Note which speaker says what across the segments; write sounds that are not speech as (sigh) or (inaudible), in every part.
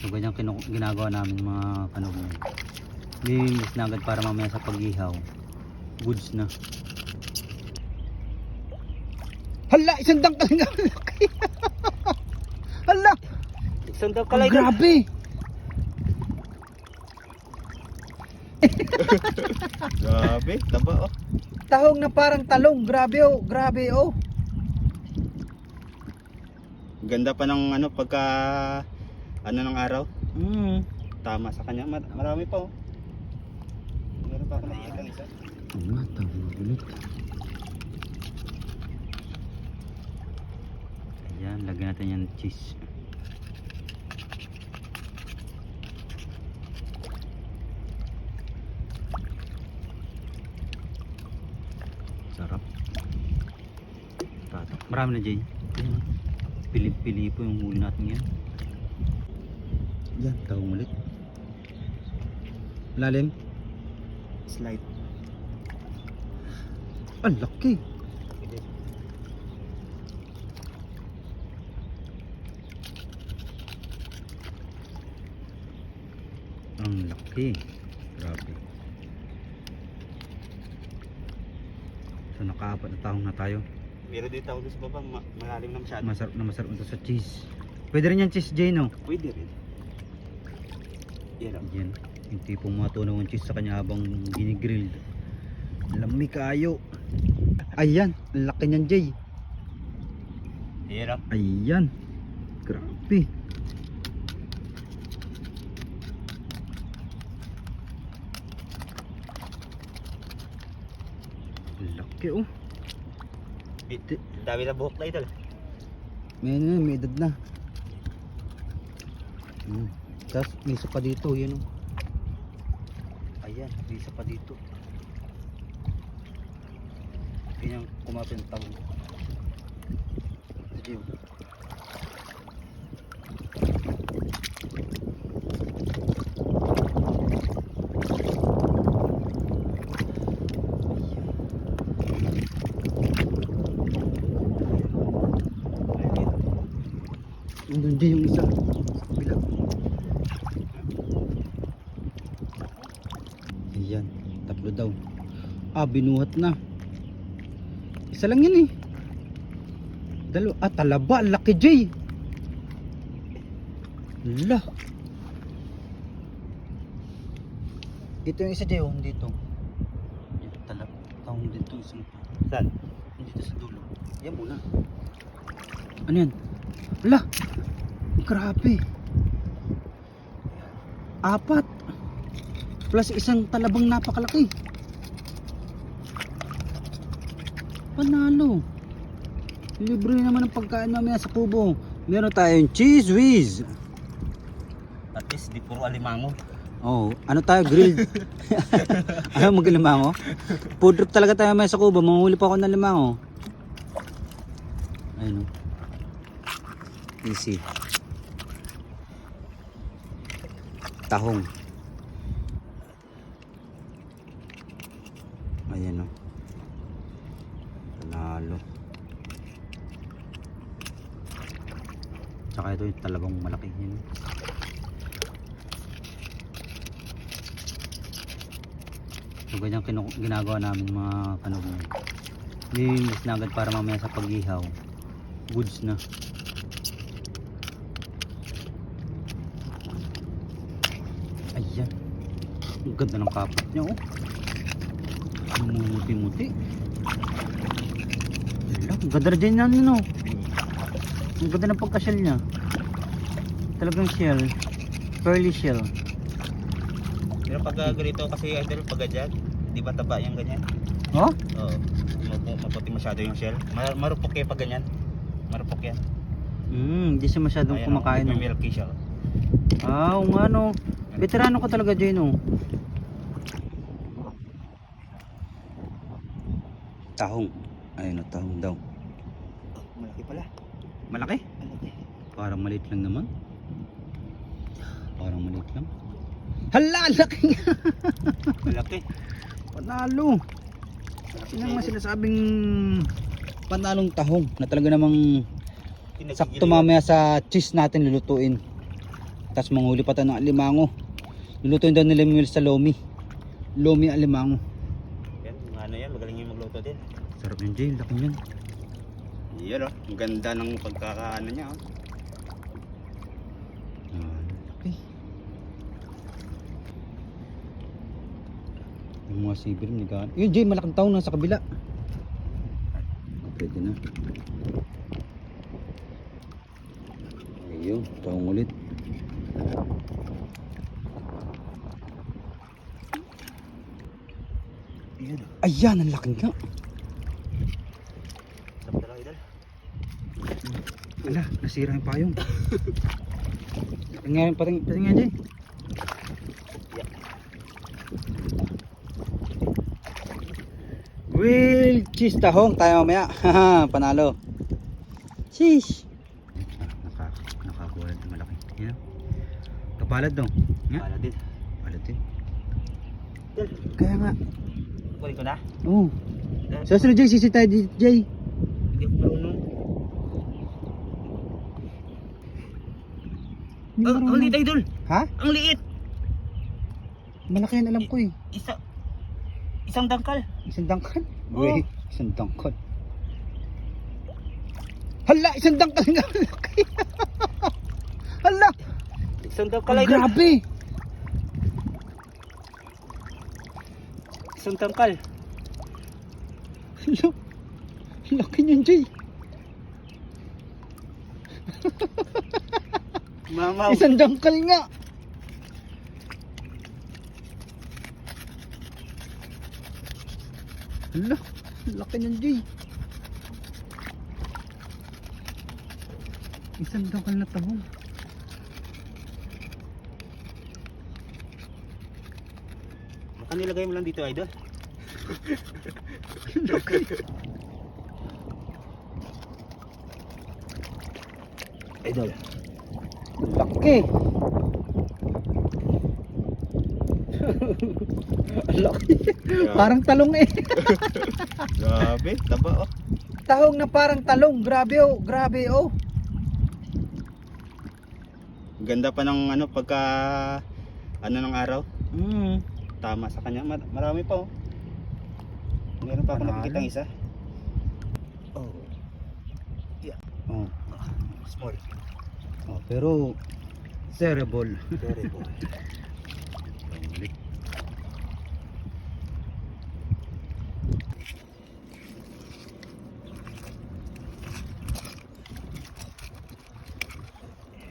Speaker 1: So ganyan ginagawa namin mga kanog na. Nilinis na agad para mamaya sa pag-ihaw. Goods na. Hala! Isang dangkal nga! (laughs) Hala!
Speaker 2: Isang daw
Speaker 1: Ang grabe! (laughs)
Speaker 2: Grabe, taba oh.
Speaker 1: Tahong na parang talong. Grabe oh. Grabe oh.
Speaker 2: Ganda pa ng ano pagka ano ng araw.
Speaker 1: Mm.
Speaker 2: Tama sa kanya. Mar- marami pa oh. Meron pa ako nakikita isa.
Speaker 1: Nga, tahong ulit. Ayan, lagyan natin yung cheese. Sarap. Tato. Marami na, Jay. Ayan. Pili-pili po yung huli natin yan. Yan, tahong ulit. Lalim.
Speaker 2: Slide.
Speaker 1: Ang laki. Ang laki. Grabe. So nakaapat na taong na tayo.
Speaker 2: Meron din tao doon sa baba, ma- malalim na masyado.
Speaker 1: Masarap na masarap ito sa cheese. Pwede rin yan cheese, Jay, no?
Speaker 2: Pwede rin. Yan oh.
Speaker 1: Yan. Yung tipong matunaw ang cheese sa kanya habang ginigrill. Lami kayo. Ayan. Ang laki niyan, Jay.
Speaker 2: Hirap.
Speaker 1: Ayan. Grabe. Laki oh.
Speaker 2: Dami na buhok na ito.
Speaker 1: May may edad na. Hmm. Tapos may isa pa dito, yan oh. Ayan, may isa pa dito. Ganyan kumapit ang tawag. Ito yun. Nandun din yung isa. Sa kabila. Ayan, tatlo daw. Ah, binuhat na. Isa lang yan eh. Dalo, ah, talaba, laki Jay. La. Ito yung isa Jay, oh, dito. Yan, talaba. Taong dito, isang.
Speaker 2: Saan?
Speaker 1: Dito sa dulo. Yan muna. Ano yan? Ala! Grabe. Apat. Plus isang talabang napakalaki. Panalo. Libre naman ang pagkain mamaya sa kubo. Meron tayong cheese whiz.
Speaker 2: At least di puro alimango.
Speaker 1: Oh, ano tayo grilled? (laughs) ano mag limango? Food trip talaga tayo may sa kubo. Manghuli pa ako ng limango. Ayun. oh. Easy. Tahong. Ayan o. Panalo. Tsaka ito yung talabang malaki yun. So ganyan ginagawa namin mga kanog na. Nilinis na agad para mamaya sa pag-ihaw. Goods na. Ayan. Ang ganda ng kapat niya oh. Mumuti-muti. Ala, ang ganda dyan yan no. Ang ganda ng pagka-shell niya. Talagang shell. Pearly shell.
Speaker 2: Pero pag uh, ganito kasi idol pag ganyan, di ba taba yung ganyan?
Speaker 1: Oh?
Speaker 2: Oo. Mapu- maputi masyado yung shell. Mar- marupok yan pag ganyan. Marupok yan.
Speaker 1: Hmm, hindi siya masyadong
Speaker 2: Ayan,
Speaker 1: kumakain.
Speaker 2: May
Speaker 1: no?
Speaker 2: milky siya. oh.
Speaker 1: Ah, nga no. Veterano ka talaga, Jay, no? Tahong. Ayun o, tahong daw.
Speaker 2: Oh, malaki pala.
Speaker 1: Malaki?
Speaker 2: Malaki.
Speaker 1: Parang maliit lang naman. Parang maliit lang. Hala, laki nga. (laughs)
Speaker 2: Malaki.
Speaker 1: Panalo. Sino ang sinasabing panalong tahong na talaga namang sakto mamaya sa cheese natin lulutuin. Tapos manghuli pa tayo ng alimango. Lulutuin daw nila yung sa lomi. Lomi alimango.
Speaker 2: Yan, mga ano yan, magaling yung magluto din.
Speaker 1: Jay. Laki niyan.
Speaker 2: Yan oh, ang ganda ng pagkakaano niya oh.
Speaker 1: Ah, laki. Yung mga sibir, nigaan. Yun, Jay, malaking taon na sa kabila. Pwede na. Ayun, taong ulit.
Speaker 2: Yan.
Speaker 1: Ayan, ang laki nga.
Speaker 2: Sarap talaga idol.
Speaker 1: Ala, nasira yung payong. laki nga yung pating, pating nga.
Speaker 2: Yeah.
Speaker 1: Will cheese tahong tayo mamaya. (laughs) Panalo. Sheesh. Naka, nakakuha ng malaki. Yan. Kapalad daw. Nga.
Speaker 2: Wala din.
Speaker 1: Palad din. Kaya nga.
Speaker 2: kunin ko na.
Speaker 1: Oo.
Speaker 2: Idol,
Speaker 1: Sa sunod Jay, sisi tayo dito Jay.
Speaker 2: Hindi ako marunong.
Speaker 1: Marunong.
Speaker 2: ang liit idol.
Speaker 1: Ha?
Speaker 2: Ang liit.
Speaker 1: Malaki yan alam ko eh.
Speaker 2: Isa, isang dangkal.
Speaker 1: Isang dangkal.
Speaker 2: Oo.
Speaker 1: Wait, isang dangkal. Hala, isang dangkal nga. Laki. (laughs) Hala.
Speaker 2: Isang dangkal
Speaker 1: Ang
Speaker 2: idol.
Speaker 1: grabe.
Speaker 2: Isang dangkal.
Speaker 1: Hala. Laki niyan Jay.
Speaker 2: Mamaw.
Speaker 1: Isang dangkal nga. Hala, laki niyan, Jay. Isang dangkal na tahong.
Speaker 2: Baka nilagay mo lang dito idol. (laughs)
Speaker 1: Idol. Laki. (laughs) Laki. parang talong eh. (laughs)
Speaker 2: Grabe, taba oh.
Speaker 1: Tahong na parang talong. Grabe oh, grabe oh.
Speaker 2: Ganda pa ng ano pagka ano ng araw.
Speaker 1: Mm.
Speaker 2: Tama sa kanya. Mar- marami pa oh. Meron pa ako nakikita isa. Oh,
Speaker 1: Oh.
Speaker 2: Small.
Speaker 1: oh, pero.
Speaker 2: Very good.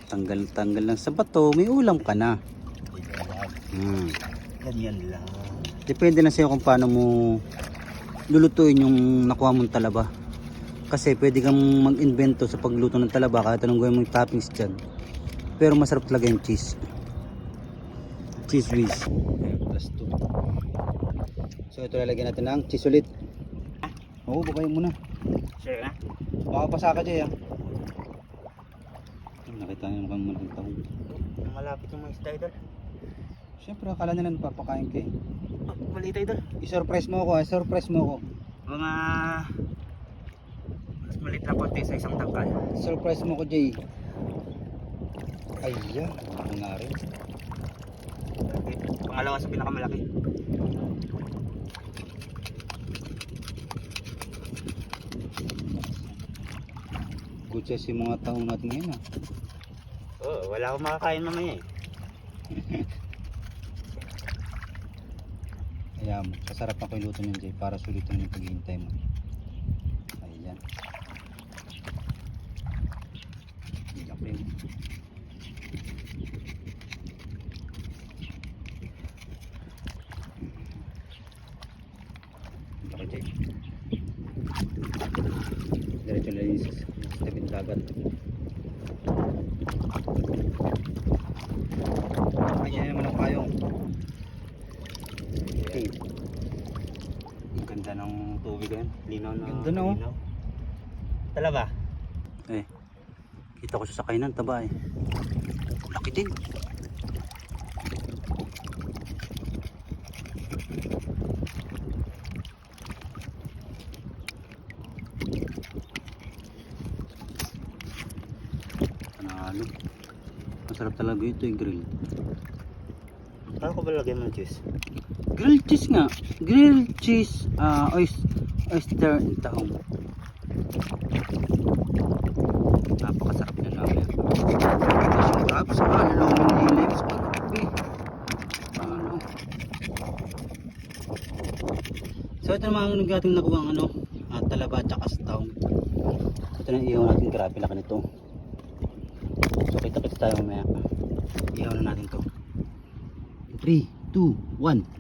Speaker 1: Tanggal-tanggal lang sa bato, may ulam ka na. Hmm.
Speaker 2: Ganyan lang.
Speaker 1: Depende na sa'yo kung paano mo lulutuin yung nakuha mong talaba. Kasi pwede kang mag-invento sa pagluto ng talaba kahit anong gawin mong toppings dyan. Pero masarap talaga yung cheese. Cheese whiz. Plus 2. So ito lalagyan natin ng cheese ulit. Oo, babayin mo na.
Speaker 2: Sure na?
Speaker 1: Baka pasa ka dyan. Nakita niyo mukhang malaking tahong.
Speaker 2: Malapit yung mga isda idol.
Speaker 1: Siyempre, akala nila napapakain ka eh.
Speaker 2: Oh, maliit idol.
Speaker 1: I-surprise mo ako, i-surprise mo ako.
Speaker 2: Mga maliit na konti sa isang tangkal.
Speaker 1: Surprise mo ko, Jay. Ayan, ano nga rin.
Speaker 2: Pangalawa sa pinakamalaki.
Speaker 1: Good size yung mga taong natin ngayon ah.
Speaker 2: Oo, oh, wala akong makakain mamaya eh. (laughs)
Speaker 1: Ayan, sasarap ako yung luto niyan, Jay, para sulitin yung paghihintay mo. Ayan. Laki. Laki, Jay. Sa tabing dagat. Ayan naman ang payong. Okay.
Speaker 2: Ang ganda ng tubig yan. Linaw na.
Speaker 1: Ganda na, oh.
Speaker 2: Tala ba?
Speaker 1: Eh, kita ko sa ng taba eh. Laki din. Panalo. Masarap talaga ito yung grill.
Speaker 2: Paano ko ba lagyan ng cheese?
Speaker 1: Grilled cheese nga. Grilled cheese, oys- oyster in taong. Napakasarap na namin. Tapos yung crab sa kalulong ng lips. Grabe. Ano. So ito naman ang ating nakuha ang ano, ah, talaba at saka. So ito na ihaw natin. Grabe laki nito. Tayo mamaya. Ihaw na natin to. 3, 2, 1.